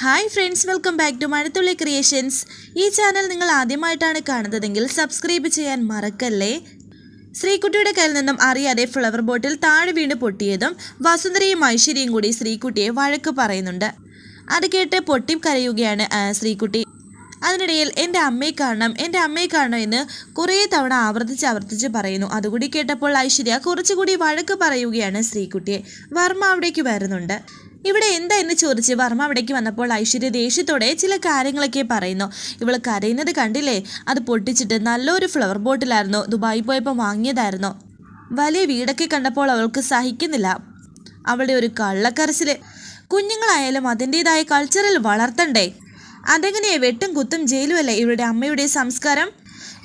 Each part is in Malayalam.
Hi friends welcome back to Mazhathulli creations ഈ ചാനൽ നിങ്ങൾ ആദ്യമായിട്ടാണ് കാണുന്നതെങ്കിൽ സബ്സ്ക്രൈബ് ചെയ്യാൻ മറക്കല്ലേ? ശ്രീകുട്ടിയുടെ കയ്യിൽ നിന്നും അറിയാതെ ഫ്ലവർ ബോട്ടിൽ താഴെ വീണ് പൊട്ടിയതും വസുന്ധരയും ഐശ്വര്യയും കൂടി ശ്രീകുട്ടിയെ വഴക്ക് പറയുന്നുണ്ട്. അത് കേട്ട് പൊട്ടി കരയുകയാണ് ശ്രീകുട്ടി. അതിനിടയിൽ എന്റെ അമ്മയെ കാണണം എന്റെ അമ്മയെ കാണണം എന്ന് കുറേ തവണ ആവർത്തിച്ച് ആവർത്തിച്ച് പറയുന്നു. അതുകൂടി കേട്ടപ്പോൾ ഐശ്വര്യ കുറച്ചുകൂടി വഴക്ക് പറയുകയാണ് ശ്രീകുട്ടിയെ. വർമ്മ അവിടേക്ക് വരുന്നുണ്ട്. ഇവിടെ എന്താ എന്ന് ചോദിച്ച് വർമ്മ അവിടേക്ക് വന്നപ്പോൾ ഐശ്വര്യ ദേഷ്യത്തോടെ ചില കാര്യങ്ങളൊക്കെ പറയുന്നു. ഇവൾ കരയുന്നത് കണ്ടില്ലേ? അത് പൊട്ടിച്ചിട്ട് നല്ലൊരു ഫ്ലവർ ബോട്ടിലായിരുന്നു ദുബായി പോയപ്പോൾ വാങ്ങിയതായിരുന്നു. വലിയ വീടൊക്കെ കണ്ടപ്പോൾ അവൾക്ക് സഹിക്കുന്നില്ല. അവളുടെ ഒരു കള്ളക്കരച്ചിൽ. കുഞ്ഞുങ്ങളായാലും അതിന്റെതായ കൾച്ചറിൽ വളർത്തണ്ടേ? അതെങ്ങനെയാ വെട്ടും കുത്തും ജയിലുമല്ലേ ഇവരുടെ അമ്മയുടെ സംസ്കാരം?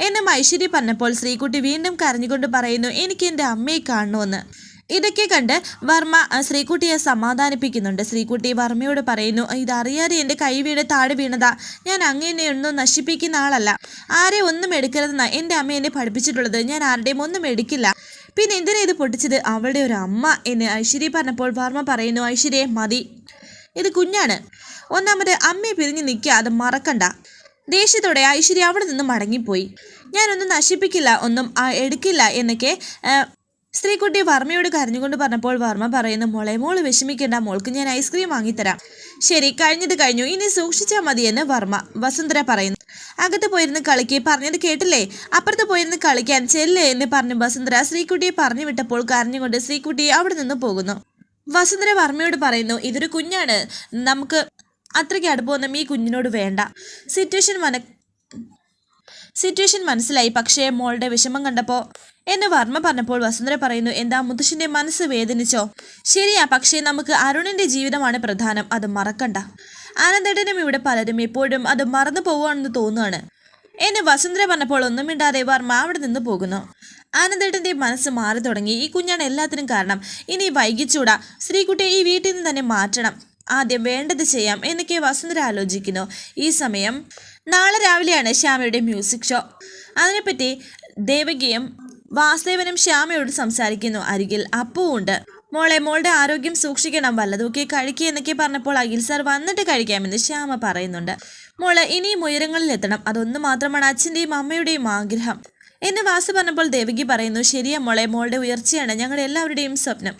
എന്നും ഐശ്വര്യ പറഞ്ഞപ്പോൾ ശ്രീകുട്ടി വീണ്ടും കരഞ്ഞുകൊണ്ട് പറയുന്നു എനിക്ക് എന്റെ അമ്മയെ കാണണമെന്ന് ഇതൊക്കെ കണ്ട് വർമ്മ ശ്രീകുട്ടിയെ സമാധാനിപ്പിക്കുന്നുണ്ട്. ശ്രീകുട്ടി വർമ്മയോട് പറയുന്നു ഇതറിയാതെ എന്റെ കൈ വീണ് താഴെ വീണതാ. ഞാൻ അങ്ങനെ ഒന്നും നശിപ്പിക്കുന്ന ആളല്ല. ആരെ ഒന്നും എടുക്കരുതെന്നാ എന്റെ അമ്മ എന്നെ പഠിപ്പിച്ചിട്ടുള്ളത്. ഞാൻ ആരുടെയും ഒന്നും എടുക്കില്ല. പിന്നെ എന്തിനാ ഇത് പൊട്ടിച്ചത്? അവളുടെ ഒരു അമ്മ എന്ന് ഐശ്വര്യ പറഞ്ഞപ്പോൾ വർമ്മ പറയുന്നു ഐശ്വര്യ മതി. ഇത് കുഞ്ഞാണ്. ഒന്നാമത് അമ്മയെ പിരിഞ്ഞ് നിൽക്കുക അത് മറക്കണ്ട. ദേഷ്യത്തോടെ ഐശ്വര്യ അവിടെ നിന്ന് മടങ്ങിപ്പോയി. ഞാനൊന്നും നശിപ്പിക്കില്ല ഒന്നും എടുക്കില്ല എന്നൊക്കെ സ്ത്രീക്കുട്ടി വർമ്മയോട് കരഞ്ഞുകൊണ്ട് പറഞ്ഞപ്പോൾ വർമ്മ പറയുന്നു മോളെ മോൾ വിഷമിക്കേണ്ട മോൾക്ക് ഞാൻ ഐസ്ക്രീം വാങ്ങിത്തരാം. ശരി കഴിഞ്ഞത് കഴിഞ്ഞു ഇനി സൂക്ഷിച്ചാൽ മതിയെന്ന് വർമ്മ വസുന്ധര പറയുന്നു. അകത്ത് പോയിരുന്ന് കളിക്ക് പറഞ്ഞത് കേട്ടില്ലേ? അപ്പുറത്ത് പോയിരുന്ന് കളിക്കാൻ ചെല്ലേ എന്ന് പറഞ്ഞ് വസുന്ധര ശ്രീക്കുട്ടിയെ പറഞ്ഞു വിട്ടപ്പോൾ കരഞ്ഞുകൊണ്ട് ശ്രീക്കുട്ടി അവിടെ നിന്ന് പോകുന്നു. വസുന്ധര വർമ്മയോട് പറയുന്നു ഇതൊരു കുഞ്ഞാണ് നമുക്ക് അത്രയ്ക്ക് അടുപ്പമൊന്നും ഈ കുഞ്ഞിനോട് വേണ്ട. സിറ്റുവേഷൻ മന സിറ്റുവേഷൻ മനസ്സിലായി പക്ഷേ മോളുടെ വിഷമം കണ്ടപ്പോൾ എന്ന് വർമ്മ പറഞ്ഞപ്പോൾ വസുന്ധര പറയുന്നു എന്താ മുത്തശ്ശിന്റെ മനസ്സ് വേദനിച്ചോ? ശരിയാ പക്ഷേ നമുക്ക് അരുണിന്റെ ജീവിതമാണ് പ്രധാനം അത് മറക്കണ്ട. ആനന്ദേട്ടനും ഇവിടെ പലരും എപ്പോഴും അത് മറന്നു പോവുകയാണെന്ന് തോന്നുകയാണ് എന്നെ വസുന്ധര പറഞ്ഞപ്പോൾ ഒന്നും മിണ്ടാതെ വർമ്മ അവിടെ നിന്ന് പോകുന്നു. ആനന്ദേട്ടന്റെ മനസ്സ് മാറി തുടങ്ങി. ഈ കുഞ്ഞാണ് എല്ലാത്തിനും കാരണം. ഇനി വൈകിച്ചൂടാ. ശ്രീകുട്ടിയെ ഈ വീട്ടിൽ നിന്ന് തന്നെ മാറ്റണം. ആദ്യം വേണ്ടത് ചെയ്യാം എന്നൊക്കെ വസുന്ധര ആലോചിക്കുന്നു. ഈ സമയം നാളെ രാവിലെയാണ് ശ്യാമയുടെ മ്യൂസിക് ഷോ. അതിനെപ്പറ്റി ദേവകിയും വാസുദേവനും ശ്യാമയോട് സംസാരിക്കുന്നു. അരികിൽ അപ്പുവുണ്ട്. മോളെ മോളുടെ ആരോഗ്യം സൂക്ഷിക്കണം. വല്ലതൊക്കെ കഴിക്കുക എന്നൊക്കെ പറഞ്ഞപ്പോൾ അഖിൽ സാർ വന്നിട്ട് കഴിക്കാമെന്ന് ശ്യാമ പറയുന്നുണ്ട്. മോൾ ഇനിയും ഉയരങ്ങളിൽ എത്തണം. അതൊന്നു മാത്രമാണ് അച്ഛന്റെയും അമ്മയുടെയും ആഗ്രഹം. എന്ന് വാസു പറഞ്ഞപ്പോൾ ദേവകി പറയുന്നു ശരിയാ മോളെ മോളുടെ ഉയർച്ചയാണ് ഞങ്ങളുടെ എല്ലാവരുടെയും സ്വപ്നം.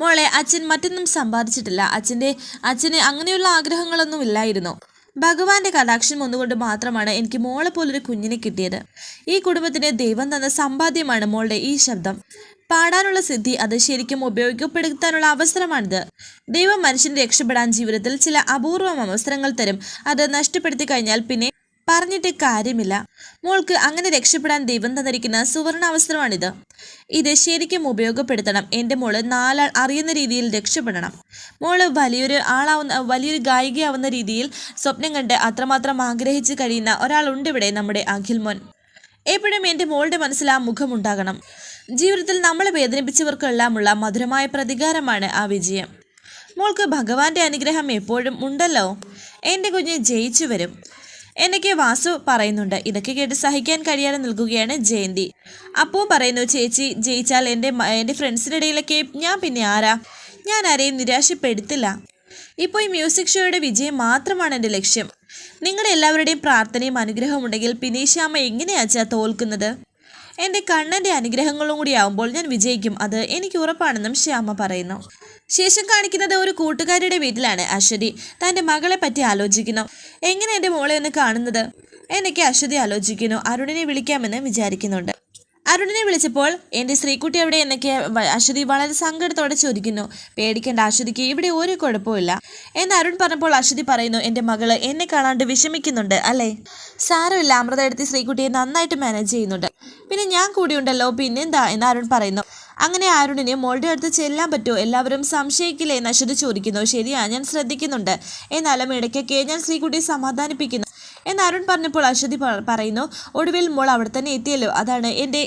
മോളെ അച്ഛൻ മറ്റൊന്നും സമ്പാദിച്ചിട്ടില്ല. അച്ഛന്റെ അച്ഛന് അങ്ങനെയുള്ള ആഗ്രഹങ്ങളൊന്നും ഇല്ലായിരുന്നു. ഭഗവാന്റെ കടാക്ഷം ഒന്നുകൊണ്ട് മാത്രമാണ് എനിക്ക് മോളെ പോലൊരു കുഞ്ഞിനെ കിട്ടിയത്. ഈ കുടുംബത്തിന് ദൈവം തന്ന സമ്പാദ്യമാണ് മോളുടെ ഈ ശബ്ദം. പാടാനുള്ള സിദ്ധി അത് ശരിക്കും ഉപയോഗപ്പെടുത്താനുള്ള അവസരമാണിത്. ദൈവം മനുഷ്യന് രക്ഷപ്പെടാൻ ജീവിതത്തിൽ ചില അപൂർവം അവസരങ്ങൾ തരും. അത് നഷ്ടപ്പെടുത്തി കഴിഞ്ഞാൽ പിന്നെ പറഞ്ഞിട്ട് കാര്യമില്ല. മോൾക്ക് അങ്ങനെ രക്ഷപ്പെടാൻ ദൈവം തന്നിരിക്കുന്ന സുവർണ അവസരമാണിത് ഇത് ശരിക്കും ഉപയോഗപ്പെടുത്തണം. എന്റെ മോൾ നാലാൾ അറിയുന്ന രീതിയിൽ രക്ഷപ്പെടണം. മോൾ വലിയൊരു ആളാവുന്ന വലിയൊരു ഗായികയാവുന്ന രീതിയിൽ സ്വപ്നം കണ്ട് അത്രമാത്രം ആഗ്രഹിച്ച് കഴിയുന്ന ഒരാളുണ്ട് ഇവിടെ നമ്മുടെ അഖിൽ മോൻ. എപ്പോഴും എന്റെ മോളുടെ മനസ്സിൽ ആ മുഖമുണ്ടാകണം ജീവിതത്തിൽ നമ്മളെ വേദനിപ്പിച്ചവർക്കെല്ലാമുള്ള മധുരമായ പ്രതികാരമാണ് ആ വിജയം. മോൾക്ക് ഭഗവാന്റെ അനുഗ്രഹം എപ്പോഴും ഉണ്ടല്ലോ. എന്റെ കുഞ്ഞ് ജയിച്ചു വരും. എന്നൊക്കെ വാസു പറയുന്നുണ്ട്. ഇതൊക്കെ കേട്ട് സഹിക്കാൻ കഴിയാതെ നിൽക്കുകയാണ് ജയന്തി. അപ്പോൾ പറയുന്നു ചേച്ചി ജയിച്ചാൽ എന്റെ എന്റെ ഫ്രണ്ട്സിന്റെ ഇടയിലൊക്കെ ഞാൻ പിന്നെ ആരാ? ഞാൻ ആരെയും നിരാശപ്പെടുത്തില്ല. ഇപ്പോൾ ഈ മ്യൂസിക് ഷോയുടെ വിജയം മാത്രമാണ് എന്റെ ലക്ഷ്യം. നിങ്ങളുടെ എല്ലാവരുടെയും പ്രാർത്ഥനയും അനുഗ്രഹവും ഉണ്ടെങ്കിൽ പിന്നെ ശ്യാമ എങ്ങനെയാച്ചാ തോൽക്കുന്നത്? എന്റെ കണ്ണന്റെ അനുഗ്രഹങ്ങളും കൂടി ആവുമ്പോൾ ഞാൻ വിജയിക്കും. അത് എനിക്ക് ഉറപ്പാണെന്നും ശ്യാമ പറയുന്നു. ശേഷം കാണിക്കുന്നത് ഒരു കൂട്ടുകാരിയുടെ വീട്ടിലാണ് അശ്വതി. തന്റെ മകളെ പറ്റി ആലോചിക്കുന്നു. എങ്ങനെ എന്റെ മോളെ ഒന്ന് കാണുന്നത്? എന്നൊക്കെ അശ്വതി ആലോചിക്കുന്നു. അരുണിനെ വിളിക്കാമെന്ന് വിചാരിക്കുന്നുണ്ട്. അരുണിനെ വിളിച്ചപ്പോൾ എന്റെ സ്ത്രീക്കുട്ടി എവിടെ? എന്നൊക്കെ അശ്വതി വളരെ സങ്കടത്തോടെ ചോദിക്കുന്നു. പേടിക്കേണ്ട അശ്വതിക്ക് ഇവിടെ ഒരു കുഴപ്പമില്ല എന്ന് അരുൺ പറഞ്ഞപ്പോൾ അശ്വതി പറയുന്നു എന്റെ മകൾ എന്നെ കാണാണ്ട് വിഷമിക്കുന്നുണ്ട് അല്ലേ? സാരമില്ല അമൃത എടുത്ത് ശ്രീകുട്ടിയെ നന്നായിട്ട് മാനേജ് ചെയ്യുന്നുണ്ട്. പിന്നെ ഞാൻ കൂടിയുണ്ടല്ലോ പിന്നെന്താ? എന്ന് അരുൺ പറയുന്നു. അങ്ങനെ അരുണിന് മോളുടെ അടുത്ത് ചെല്ലാൻ പറ്റുമോ? എല്ലാവരും സംശയിക്കില്ലേ? എന്ന് ചോദിക്കുന്നു. ശരിയാ ഞാൻ ശ്രദ്ധിക്കുന്നുണ്ട്. എന്നാലും ഇടയ്ക്കൊക്കെ ഞാൻ ശ്രീകുട്ടിയെ സമാധാനിപ്പിക്കുന്നു. എന്ന് അരുൺ പറഞ്ഞപ്പോൾ അശ്വതി പറയുന്നു ഒടുവിൽ മോൾ അവിടെ തന്നെ എത്തിയല്ലോ. അതാണ് എന്റെ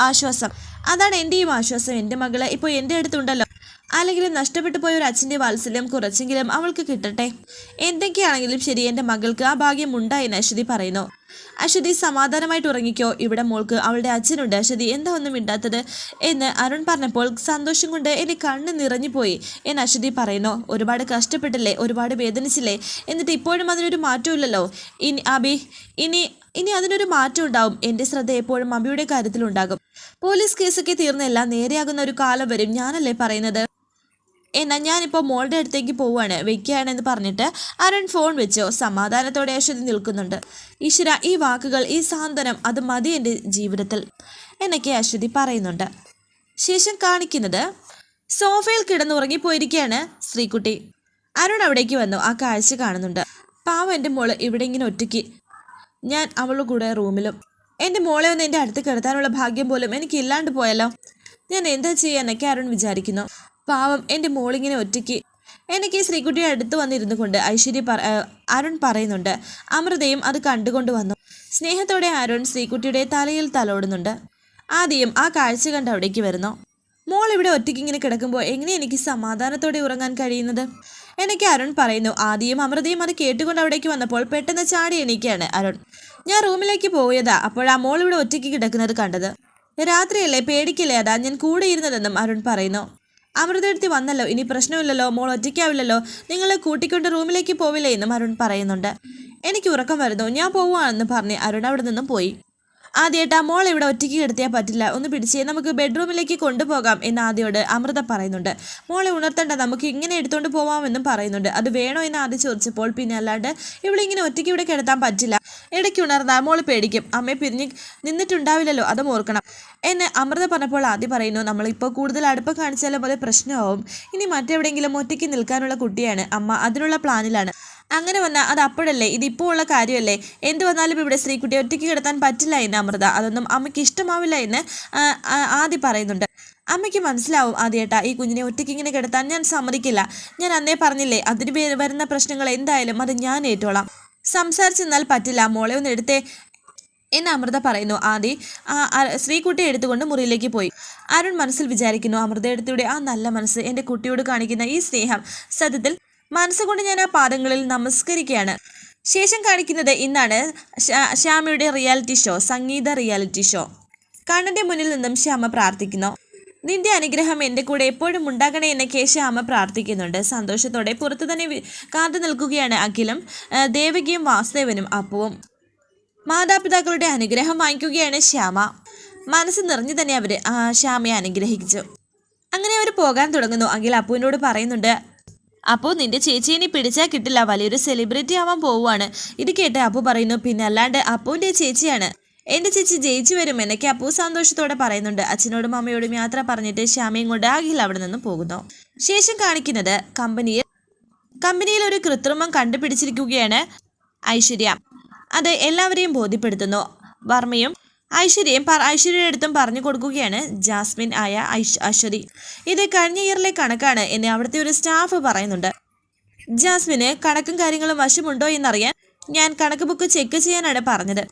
ആശ്വാസം. അതാണ് എന്റെയും ആശ്വാസം. എന്റെ മകൾ ഇപ്പോൾ എന്റെ അടുത്തുണ്ടല്ലോ. ആരെങ്കിലും നഷ്ടപ്പെട്ടു പോയ ഒരു അച്ഛന്റെ വാത്സല്യം കുറച്ചെങ്കിലും അവൾക്ക് കിട്ടട്ടെ. എന്തൊക്കെയാണെങ്കിലും ശരി എന്റെ മകൾക്ക് ആ ഭാഗ്യം ഉണ്ടായെന്ന് അശ്വതി പറയുന്നു. അശ്വതി സമാധാനമായിട്ട് ഉറങ്ങിക്കോ. ഇവിടെ മോൾക്ക് അവളുടെ അച്ഛനുണ്ട്. അശ്വതി എന്താ ഒന്നും മിണ്ടാത്തത്? എന്ന് അരുൺ പറഞ്ഞപ്പോൾ സന്തോഷം കൊണ്ട് എന്റെ കണ്ണ് നിറഞ്ഞു പോയി എന്ന് അശ്വതി പറയുന്നു ഒരുപാട് കഷ്ടപ്പെട്ടില്ലേ? ഒരുപാട് വേദനിച്ചില്ലേ? എന്നിട്ട് ഇപ്പോഴും അതിനൊരു മാറ്റമില്ലല്ലോ ഇനി അബി ഇനി ഇനി അതിനൊരു മാറ്റം ഉണ്ടാവും. എന്റെ ശ്രദ്ധ എപ്പോഴും അബിയുടെ കാര്യത്തിലുണ്ടാകും. പോലീസ് കേസൊക്കെ തീർന്നെല്ലാം നേരെയാകുന്ന ഒരു കാലം വരും. ഞാനല്ലേ പറയുന്നത്? എന്നാൽ ഞാനിപ്പോൾ മോളുടെ അടുത്തേക്ക് പോവുകയാണ്. വെക്കുകയാണെന്ന് പറഞ്ഞിട്ട് അരുൺ ഫോൺ വെച്ചോ. സമാധാനത്തോടെ അശ്വതി നിൽക്കുന്നുണ്ട്. ഈശ്വര ഈ വാക്കുകൾ ഈ സാന്ത്വനം അത് മതി എന്റെ ജീവിതത്തിൽ. എന്നൊക്കെ അശ്വതി പറയുന്നുണ്ട്. ശേഷം കാണിക്കുന്നത് സോഫയിൽ കിടന്നുറങ്ങിപ്പോയിരിക്കുകയാണ് ശ്രീകുട്ടി. അരുൺ അവിടേക്ക് വന്നു. ആ കാഴ്ച കാണുന്നുണ്ട്. പാവം എന്റെ മോൾ ഇവിടെ ഇങ്ങനെ ഒറ്റയ്ക്ക്. ഞാൻ അവളുടെ കൂടെ റൂമിലും. എന്റെ മോളെ ഒന്ന് എന്റെ അടുത്ത് കിടത്താനുള്ള ഭാഗ്യം പോലും എനിക്ക് ഇല്ലാണ്ട് പോയല്ലോ. ഞാൻ എന്താ ചെയ്യാന്നൊക്കെ അരുൺ വിചാരിക്കുന്നു. പാവം എന്റെ മോളിങ്ങനെ ഒറ്റയ്ക്ക്. എനിക്ക് ഈ ശ്രീകുട്ടിയുടെ അടുത്ത് വന്നിരുന്നു കൊണ്ട് ഐശ്വര്യ പറ അരുൺ പറയുന്നുണ്ട് അമൃതയും അത് കണ്ടുകൊണ്ട് വന്നു. സ്നേഹത്തോടെ അരുൺ ശ്രീകുട്ടിയുടെ തലയിൽ തലോടുന്നുണ്ട്. ആദ്യം ആ കാഴ്ച കണ്ട് അവിടേക്ക് വരുന്നു. മോൾ ഇവിടെ ഒറ്റയ്ക്ക് ഇങ്ങനെ കിടക്കുമ്പോൾ എങ്ങനെ എനിക്ക് സമാധാനത്തോടെ ഉറങ്ങാൻ കഴിയുന്നത്? എനിക്ക് അരുൺ പറയുന്നു ആദ്യം അമൃതയും അത് കേട്ടുകൊണ്ട് അവിടേക്ക് വന്നപ്പോൾ പെട്ടെന്ന് ചാടി എണീക്കുകയാണ് അരുൺ. ഞാൻ റൂമിലേക്ക് പോയതാ ആ മോൾ ഇവിടെ ഒറ്റയ്ക്ക് കിടക്കുന്നത് കണ്ടത്. രാത്രിയല്ലേ പേടിക്കില്ലേ അതാ ഞാൻ കൂടെ ഇരുന്നതെന്നും അരുൺ പറയുന്നു. അമൃതയെടുത്തി വന്നല്ലോ. ഇനി പ്രശ്നമില്ലല്ലോ. മോൾ ഒറ്റയ്ക്കാവില്ലല്ലോ. നിങ്ങൾ കൂട്ടിക്കൊണ്ട് റൂമിലേക്ക് പോവില്ലേ എന്നും അരുൺ പറയുന്നുണ്ട്. എനിക്ക് ഉറക്കം വരുന്നു. ഞാൻ പോവുകയാണെന്ന് പറഞ്ഞ് അരുൺ അവിടെ നിന്നും പോയി. ആദ്യമായിട്ട് ആ മോൾ ഇവിടെ ഒറ്റയ്ക്ക് കിടത്തിയാൽ പറ്റില്ല. ഒന്ന് പിടിച്ച് നമുക്ക് ബെഡ്റൂമിലേക്ക് കൊണ്ടുപോകാം എന്ന് ആദ്യയോട് അമൃത പറയുന്നുണ്ട്. മോളെ ഉണർത്തേണ്ട നമുക്ക് ഇങ്ങനെ എടുത്തുകൊണ്ട് പോവാമെന്നും പറയുന്നുണ്ട്. അത് വേണോ എന്ന് ആദ്യം ചോദിച്ചപ്പോൾ പിന്നെ അല്ലാണ്ട് ഇവിടെ ഇങ്ങനെ ഒറ്റയ്ക്ക് ഇവിടെ കിടത്താൻ പറ്റില്ല. ഇടയ്ക്ക് ഉണർന്നാൽ മോൾ പേടിക്കും. അമ്മയെ പിരിഞ്ഞ് നിന്നിട്ടുണ്ടാവില്ലല്ലോ അതും ഓർക്കണം എന്നെ അമൃത പറഞ്ഞപ്പോൾ ആദ്യം പറയുന്നു നമ്മളിപ്പോൾ കൂടുതൽ അടുപ്പം കാണിച്ചാലും അത് പ്രശ്നമാവും. ഇനി മറ്റെവിടെയെങ്കിലും ഒറ്റയ്ക്ക് നിൽക്കാനുള്ള കുട്ടിയാണ്. അമ്മ അതിനുള്ള പ്ലാനിലാണ്. അങ്ങനെ വന്നാൽ അത് അപ്പോഴല്ലേ? ഇതിപ്പോൾ ഉള്ള കാര്യമല്ലേ? എന്ത് വന്നാലും ഇവിടെ സ്ത്രീക്കുട്ടി ഒറ്റയ്ക്ക് കിടത്താൻ പറ്റില്ല എന്ന് അമൃത. അതൊന്നും അമ്മയ്ക്ക് ഇഷ്ടമാവില്ല എന്ന് ആ, ആ, പറയുന്നുണ്ട്. അമ്മയ്ക്ക് മനസ്സിലാവും ആദ്യേട്ടാ ഈ കുഞ്ഞിനെ ഒറ്റയ്ക്ക് ഇങ്ങനെ കിടത്താൻ ഞാൻ സമ്മതിക്കില്ല. ഞാൻ അന്നേ പറഞ്ഞില്ലേ അതിന് വരുന്ന പ്രശ്നങ്ങൾ എന്തായാലും അത് ഞാൻ ഏറ്റോളാം. സംസാരിച്ചെന്നാൽ പറ്റില്ല മോളെ ഒന്ന് എടുത്തേ എന്ന് അമൃത പറയുന്നു. ആദി ശ്രീകുട്ടിയെ എടുത്തുകൊണ്ട് മുറിയിലേക്ക് പോയി. അരുൺ മനസ്സിൽ വിചാരിക്കുന്നു അമൃത എടുത്തിയുടെ ആ നല്ല മനസ്സ് എന്റെ കുട്ടിയോട് കാണിക്കുന്ന ഈ സ്നേഹം സത്യത്തിൽ മനസ്സുകൊണ്ട് ഞാൻ ആ പാദങ്ങളിൽ നമസ്കരിക്കുകയാണ്. ശേഷം കാണിക്കുന്നത് ഇന്നാണ് ശ്യാ- ശ്യാമയുടെ റിയാലിറ്റി ഷോ സംഗീത റിയാലിറ്റി ഷോ കണ്ണന്റെ മുന്നിൽ നിന്നും ശ്യാമ പ്രാർത്ഥിക്കുന്നു. നിന്റെ അനുഗ്രഹം എന്റെ കൂടെ എപ്പോഴും ഉണ്ടാകണേ എന്നൊക്കെ ശ്യാമ പ്രാർത്ഥിക്കുന്നുണ്ട്. സന്തോഷത്തോടെ പുറത്തു തന്നെ കാത്തു നിൽക്കുകയാണ് അഖിലും ദേവകിയും വാസുദേവനും അപ്പുവും. മാതാപിതാക്കളുടെ അനുഗ്രഹം വാങ്ങിക്കുകയാണ് ശ്യാമ. മനസ്സ് നിറഞ്ഞു തന്നെ അവർ ശ്യാമയെ അനുഗ്രഹിച്ചു. അങ്ങനെ അവർ പോകാൻ തുടങ്ങുന്നു. അഖിൽ അപ്പുവിനോട് പറയുന്നുണ്ട് അപ്പോൾ നിന്റെ ചേച്ചീനെ പിടിച്ചാൽ കിട്ടില്ല. വലിയൊരു സെലിബ്രിറ്റി ആവാൻ പോവുകയാണ് ഇത് കേട്ട് അപ്പു പറയുന്നു പിന്നെ അല്ലാണ്ട് അപ്പുവിന്റെ ചേച്ചിയാണ്. എന്റെ ചേച്ചി ജയിച്ചു വരും എന്നൊക്കെ അപ്പു സന്തോഷത്തോടെ പറയുന്നുണ്ട്. അച്ഛനോടും അമ്മയോടും യാത്ര പറഞ്ഞിട്ട് ശ്യാമയും കൊണ്ട് അഖിൽ അവിടെ നിന്ന് പോകുന്നു. ശേഷം കാണിക്കുന്നത് കമ്പനിയിൽ കമ്പനിയിൽ ഒരു കൃത്രിമം കണ്ടുപിടിച്ചിരിക്കുകയാണ് ഐശ്വര്യ. അത് എല്ലാവരെയും ബോധ്യപ്പെടുത്തുന്നു. വർമ്മയും ഐശ്വര്യയും ഐശ്വര്യയുടെ അടുത്തും പറഞ്ഞു കൊടുക്കുകയാണ് ജാസ്മിൻ ആയ അശ്വതി. ഇത് കഴിഞ്ഞ ഇയറിലെ കണക്കാണ് എന്ന് അവിടുത്തെ ഒരു സ്റ്റാഫ് പറയുന്നുണ്ട്. ജാസ്മിന് കണക്കും കാര്യങ്ങളും വശമുണ്ടോ എന്നറിയാൻ ഞാൻ കണക്ക് ബുക്ക് ചെക്ക് ചെയ്യാനാണ് പറഞ്ഞത്.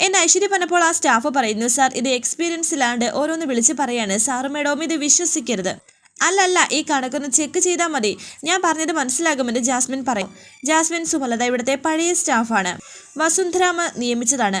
എന്ന് ഐശ്വര്യ പറഞ്ഞപ്പോൾ ആ സ്റ്റാഫ് പറയുന്നു സാർ ഇത് എക്സ്പീരിയൻസ് ഇല്ലാണ്ട് ഓരോന്ന് വിളിച്ച് പറയാണ്. സാറും മേഡവും ഇത് വിശ്വസിക്കരുത്. അല്ലല്ല ഈ കണക്കൊന്ന് ചെക്ക് ചെയ്താൽ മതി. ഞാൻ പറഞ്ഞത് മനസ്സിലാകുമെന്ന് ജാസ്മിൻ പറയും. ജാസ്മിൻ സുമലത ഇവിടുത്തെ പഴയ സ്റ്റാഫാണ്. വസുന്ധരാമ നിയമിച്ചതാണ്.